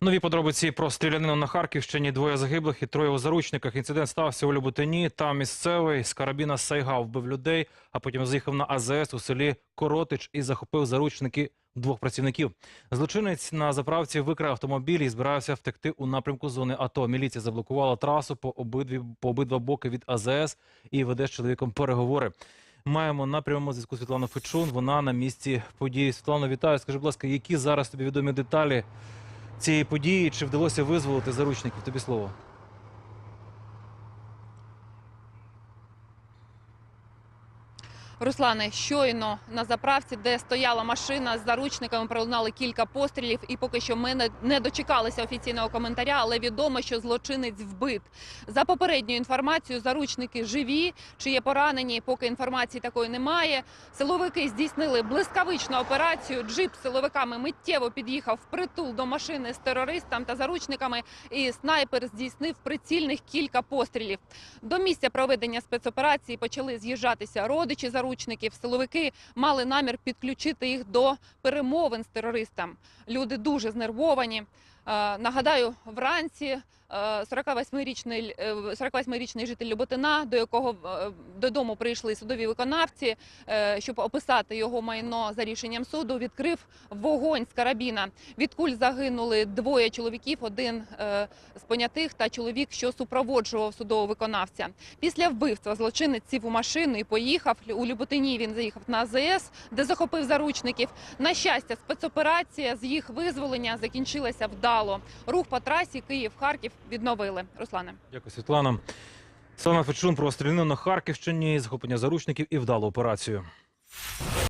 Нові подробиці про стрілянину на Харківщині. Двоє загиблих і троє у заручниках. Інцидент стався у Люботині. Там місцевий з карабіна Сайга вбив людей, а потім заїхав на АЗС у селі Коротич і захопив заручники двох працівників. Злочинець на заправці викрав автомобіль і збирався втекти у напрямку зони АТО. Міліція заблокувала трасу по обидві по обидва боки від АЗС і веде з чоловіком переговори. Маємо на прямому зв'язку Світлану Фечун. Вона на місці події. Світлано, вітаю. Скажи, будь ласка, які зараз тобі відомі деталі цієї події? Чи вдалося визволити заручників? Тобі слово. Руслане, щойно на заправці, де стояла машина з заручниками, пролунали кілька пострілів, і поки що ми не- дочекалися офіційного коментаря, але відомо, що злочинець вбит. За попередньою інформацією, заручники живі, чи є поранені, поки інформації такої немає. Силовики здійснили блискавичну операцію. Джип з силовиками миттєво під'їхав впритул до машини з терористом та заручниками, і снайпер здійснив прицільних кілька пострілів. До місця проведення спецоперації почали з'їжджатися родичі заручників. Силовики мали намір підключити їх до перемовин з терористами. Люди дуже знервовані. Е, Нагадаю, вранці 48-річний, е, 48-річний житель Люботина, до якого е, додому прийшли судові виконавці, е, щоб описати його майно за рішенням суду, відкрив вогонь з карабіна. Від куль загинули двоє чоловіків, один е, з понятих та чоловік, що супроводжував судового виконавця. Після вбивства злочинець сів у машину і поїхав. У Люботині він заїхав на АЗС, де захопив заручників. На щастя, спецоперація з їх визволення закінчилася вдало. Рух по трасі Київ-Харків відновили. Руслане. Дякую, Світлана. Світлана Фечун про стрільну на Харківщині, захоплення заручників і вдалу операцію.